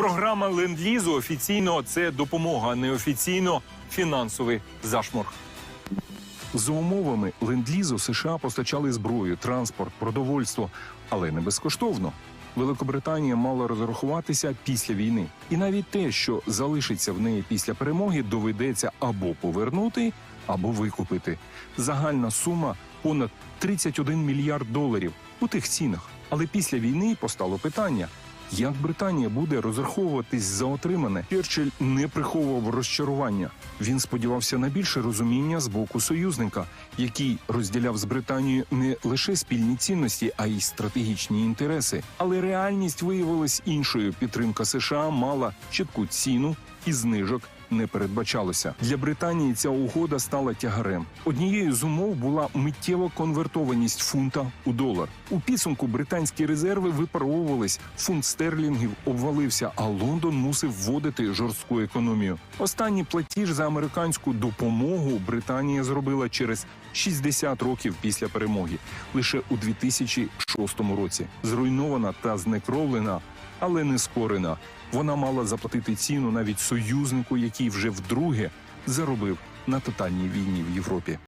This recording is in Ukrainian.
Програма ленд-лізу офіційно це допомога, неофіційно фінансовий зашморг. За умовами ленд-лізу США постачали зброю, транспорт, продовольство, але не безкоштовно. Великобританія мала розрахуватися після війни, і навіть те, що залишиться в неї після перемоги, доведеться або повернути, або викупити. Загальна сума понад 31 мільярд доларів у тих цінах. Але після війни постало питання. Як Британія буде розраховуватись за отримане? Черчилль не приховував розчарування. Він сподівався на більше розуміння з боку союзника, який розділяв з Британією не лише спільні цінності, а й стратегічні інтереси. Але реальність виявилась іншою. Підтримка США мала чітку ціну і знижок. Не передбачалося для Британії. Ця угода стала тягарем. Однією з умов була миттєва конвертованість фунта у долар. У підсумку британські резерви випаровувались, фунт стерлінгів обвалився, а Лондон мусив вводити жорстку економію. Останній платіж за американську допомогу Британія зробила через 60 років після перемоги, лише у 2006 році. Зруйнована та знекровлена, але не скорена. Вона мала заплатити ціну навіть союзнику, який вже вдруге заробив на тотальній війні в Європі.